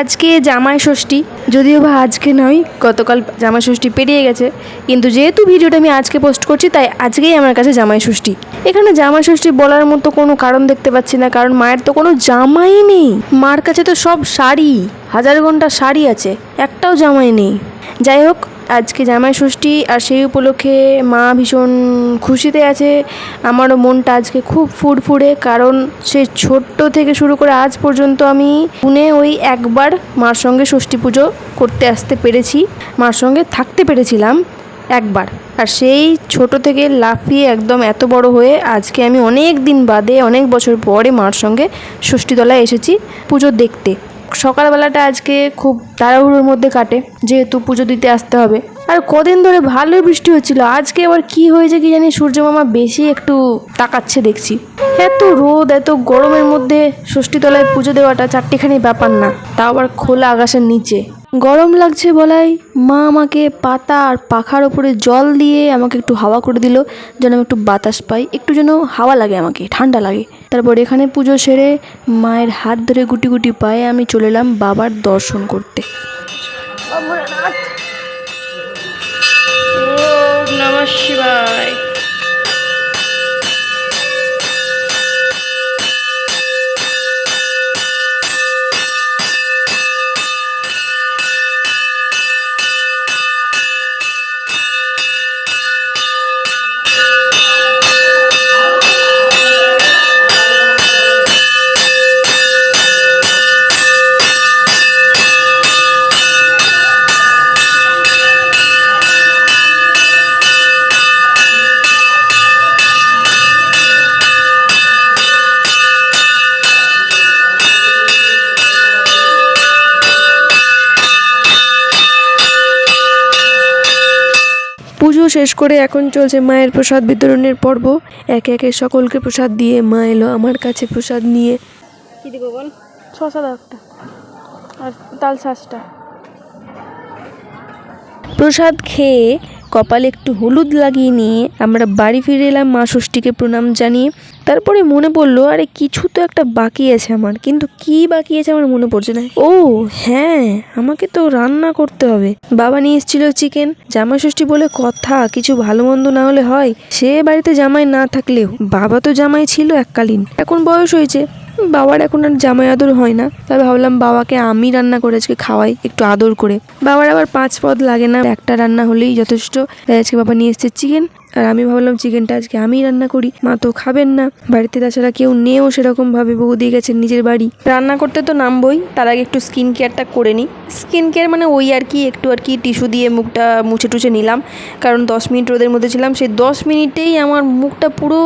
আজকে জামাই ষষ্ঠী, যদিও বা আজকে নয়, গতকাল জামাই ষষ্ঠী পেরিয়ে গেছে। কিন্তু যেহেতু ভিডিওটা আমি আজকে পোস্ট করছি, তাই আজকেই আমার কাছে জামাই ষষ্ঠী। এখানে জামাই ষষ্ঠী বলার মতো কোনো কারণ দেখতে পাচ্ছি না, কারণ মায়ের তো কোনো জামাই নেই। মার কাছে তো সব শাড়ি, হাজার ঘণ্টা শাড়ি আছে, একটাও জামাই নেই। যাই হোক আজকে জামাই ষষ্ঠী আর সেই উপলক্ষে মা ভীষণ খুশিতে আছে। আমারও মনটা আজকে খুব ফুরফুরে, কারণ সে ছোট্ট থেকে শুরু করে আজ পর্যন্ত আমি পুনে ওই একবার মার সঙ্গে ষষ্ঠী পুজো করতে আসতে পেরেছি, মার সঙ্গে থাকতে পেরেছিলাম একবার। আর সেই ছোট থেকে লাফিয়ে একদম এত বড় হয়ে আজকে আমি অনেক দিন বাদে, অনেক বছর পরে মার সঙ্গে ষষ্ঠীতলায় এসেছি পুজো দেখতে। সকালবেলাটা আজকে খুব তাড়াহুড়োর মধ্যে কাটে, যেহেতু পুজো দিতে আসতে হবে। আর কদিন ধরে ভালোই বৃষ্টি হচ্ছিল, আজকে আবার কি হয়েছে কি জানি সূর্য মামা বেশি একটু তাকাচ্ছে দেখছি। এত রোদ, এত গরমের মধ্যে ষষ্ঠীতলায় পুজো দেওয়াটা চারটিখানি ব্যাপার না, তাও আবার খোলা আকাশের নিচে। গরম লাগছে বলাই, মা আমাকে পাতা আর পাখার ওপরে জল দিয়ে আমাকে একটু হাওয়া করে দিল, যেন আমি একটু বাতাস পাই, একটু যেন হাওয়া লাগে আমাকে, ঠান্ডা লাগে। তারপর এখানে পুজো সেরে মায়ের হাত ধরে গুটি গুটি পায়ে আমি চলে এলাম বাবার দর্শন করতে। শিবায়। শেষ করে এখন চলছে মায়ের প্রসাদ বিতরণের পর্ব। একে একে সকলকে প্রসাদ দিয়ে মা এলো আমার কাছে প্রসাদ নিয়ে। কি দেবো বল? শশা দাও একটা। আর তাল শাঁসটা। প্রসাদ খেয়ে কপালে একটু হলুদ লাগিয়ে নিয়ে আমরা বাড়ি ফিরে এলাম মা ষষ্ঠীকে প্রণাম জানিয়ে। তারপরে মনে পড়ল, আরে কিছু তো একটা বাকি আছে আমার, কিন্তু কি বাকি আছে আমার মনে পড়ছে না। ও হ্যাঁ আমাকে তো রান্না করতে হবে। বাবা নিয়ে এসেছিল চিকেন, জামাই ষষ্ঠী বলে কথা, কিছু ভালো মন্দ না হলে হয়। সে বাড়িতে জামাই না থাকলেও, বাবা তো জামাই ছিল এককালীন, এখন বয়স হয়েছে। বাবার এখন আর জামাই আদর হয় না। তাই ভাবলাম বাবাকে আমি রান্না করে আজকে খাওয়াই, একটু আদর করে। বাবার আবার পাঁচ পদ লাগে না, একটা রান্না হলেই যথেষ্ট। আজকে বাবা নিয়ে এসছে চিকেন। আর আমি ভাবলাম চিকেনটা আজকে আমিই রান্না করি মা তো খাবেন না বাড়িতে তাছাড়া কেউ নেও সেরকম ভাবে বউ দিয়ে গেছেন নিজের বাড়ি রান্না করতে তো নামবই তার আগে একটু স্কিন কেয়ারটা করে নিই স্কিন কেয়ার মানে ওই আর কি একটু আর কি টিস্যু দিয়ে মুখটা মুছে টুছে নিলাম কারণ দশ মিনিট রোদের মধ্যে ছিলাম সেই দশ মিনিটেই আমার মুখটা পুরো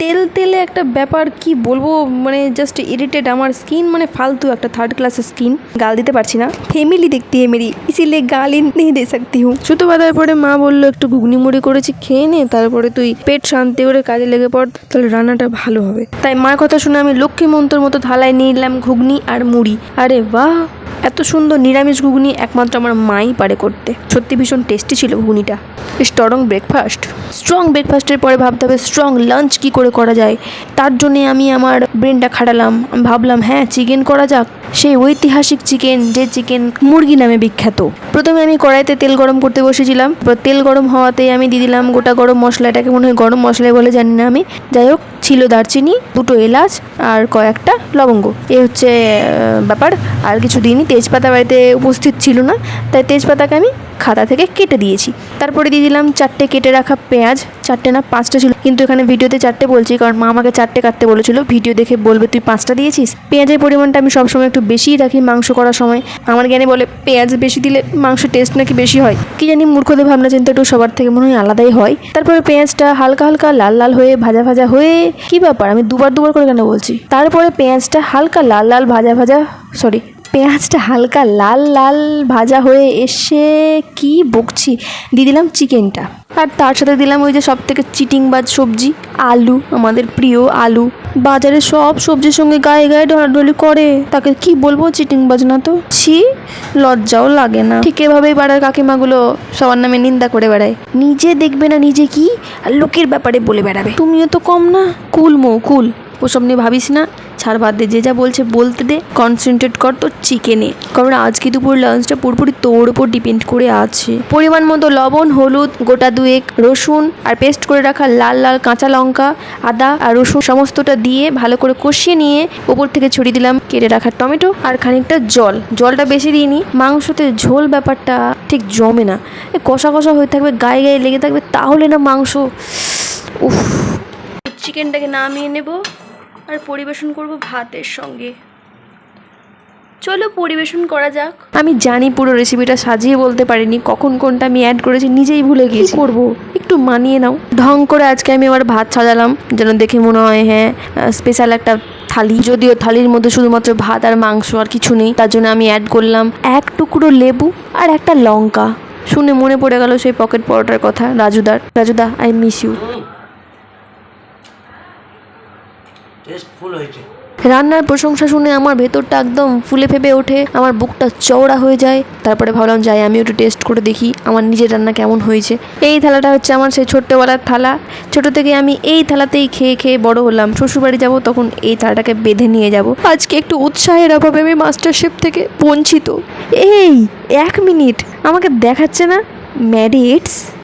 তেল তেলে একটা ব্যাপার কি বলবো মানে জাস্ট ইরিটেড আমার স্কিন মানে ফালতু একটা থার্ড ক্লাসের স্কিন গাল দিতে পারছি না ফ্যামিলি দেখতে है मेरी इसीलिए गाली नहीं दे सकती हूँ সুতো বাঁধার পরে মা বললো একটু ঘুগনি মুড়ি করেছি খেয়ে নে তারপরে তুই পেট শান্তি করে কাজে লেগে পড়, তাহলে রান্নাটা ভালো হবে। তাই মার কথা শুনে আমি লক্ষ্মী মন্ত্র মতো থালায় নিয়ে নিলাম ঘুগনি আর মুড়ি। আরে বাহ! এত সুন্দর নিরামিষ ঘুগনি একমাত্র আমার মাই পারে করতে। সত্যি ভীষণ টেস্টি ছিল ঘুগনিটা। স্ট্রং ব্রেকফাস্ট স্ট্রং ব্রেকফাস্টের পরে ভাবতে হবে স্ট্রং লাঞ্চ কি করে করা যায়? তার জন্যে আমি আমার ব্রেনটা খাটালাম। আমি ভাবলাম হ্যাঁ চিকেন করা যাক। সেই ঐতিহাসিক চিকেন যে চিকেন মুরগি নামে বিখ্যাত। প্রথমে আমি কড়াইতে তেল গরম করতে বসেছিলাম। তেল গরম হওয়াতেই আমি দিয়ে দিলাম গোটা গরম মশলা, এটাকে মনে হয় গরম মশলাই বলে জানি না আমি। যাই হোক, ছিল দারচিনি, দুটো এলাচ আর কয়েকটা লবঙ্গ। এ হচ্ছে ব্যাপার। আর কিছু দিনই তেজপাতা বাড়িতে উপস্থিত ছিল না। তাই তেজপাতাকে আমি খাতা থেকে কেটে দিয়েছি। তারপরে দিয়ে দিলাম চারটে কেটে রাখা পেঁয়াজ, চারটে না পাঁচটা ছিল। কিন্তু এখানে ভিডিওতে চারটে বলছি, কারণ মা আমাকে চারটে কাটতে বলেছিল। ভিডিও দেখে বলবে, তুই পাঁচটা দিয়েছিস? পেঁয়াজের পরিমাণটা আমি সবসময় একটু বেশিই রাখি মাংস করার সময়। আমার জ্ঞানে বলে, পেঁয়াজ বেশি দিলে মাংস টেস্ট নাকি বেশি হয়? কি জানি মূর্খদের ভাবনা চিন্তা একটু সবার থেকে মনে হয় আলাদাই হয়। তারপরে পেঁয়াজটা হালকা হালকা লাল লাল হয়ে ভাজা ভাজা হয়ে, কি ব্যাপার? আমি দুবার দুবার করে কেন বলছি? তারপরে পেঁয়াজটা হালকা লাল লাল ভাজা ভাজা সরি পেঁয়াজটা হালকা লাল লাল ভাজা হয়ে এসে কি বকছি? দিয়ে দিলাম চিকেনটা। আর তার সাথে দিলাম ওই যে সব থেকে চিটিংবাজ সবজি, আলু, আমাদের প্রিয় আলু। বাজারে সব সবজির সঙ্গে গায়ে গায়ে ঢলাঢলি করে। তাকে কি বলব চিটিংবাজ না তো? ছি, লজ্জাও লাগে না। ঠিক এভাবেই পাড়ার কাকিমাগুলো সবার নামে নিন্দা করে বেড়ায়। নিজে দেখবে না নিজে কি আর লোকের ব্যাপারে বলে বেড়াবে। তুমিও তো কম না। কুল মো, কুল। ওসব নিয়ে ভাবিস না, ছাড় বাদ দে, যে যা বলছে বলতে দে। কনসেন্ট্রেট কর তোর চিকেনে কারণ আজকে দুপুর লাঞ্চটা পুরোপুরি তোর উপর ডিপেন্ড করে আছে। পরিমাণ মতো লবণ, হলুদ, গোটা দুয়েক, রসুন আর পেস্ট করে রাখা লাল লাল কাঁচা লঙ্কা, আদা আর রসুন সমস্তটা দিয়ে ভালো করে কষিয়ে নিয়ে ওপর থেকে ছড়িয়ে দিলাম, কেটে রাখা টমেটো আর খানিকটা জল। জলটা বেশি দিইনি, মাংসতে ঝোল ব্যাপারটা ঠিক জমে না। কষা কষা হয়ে থাকবে, গায়ে গায়ে লেগে থাকবে, তাহলে না মাংস, উফ। চিকেনটাকে নামিয়ে নেব। আর পরিবেশন করব ভাতের সঙ্গে। চলো পরিবেশন করা যাক। আমি জানি পুরো রেসিপিটা সাজিয়ে বলতে পারিনি কখন কোনটা আমি অ্যাড করেছি নিজেই ভুলে গিয়েছি। করব? একটু মানিয়ে নাও। ঢং করে আজকে আমি আবার ভাত সাজালাম যেন দেখে মনে হয় হ্যাঁ স্পেশাল একটা থালি। যদিও থালির মধ্যে শুধুমাত্র ভাত আর মাংস আর কিছু নেই তার জন্য আমি অ্যাড করলাম এক টুকরো লেবু আর একটা লঙ্কা। শুনে মনে পড়ে গেল সেই পকেট পরোটার কথা রাজুদার। Rajuda I miss you tasteful হয়েছে। রান্নার প্রশংসা শুনে আমার ভেতরটা একদম ফুলে ফেপে ওঠে, আমার বুকটা চওড়া হয়ে যায়। তারপরে ভাবলাম, যাই আমি একটু টেস্ট করে দেখি আমার নিজের রান্না কেমন হয়েছে। এই থালাটা হচ্ছে আমার সেই ছোট্টবেলার থালা। ছোট থেকে আমি এই থালাতেই খেয়ে খেয়ে বড় হলাম। শ্বশুরবাড়ি যাব, তখন এই থালাটাকে বেঁধে নিয়ে যাব। আজকে একটু উৎসাহের অভাবে আমি মাস্টার শেফ থেকে বঞ্চিত। এই, এক মিনিট, আমাকে দেখাচ্ছে না? ম্যারিটস?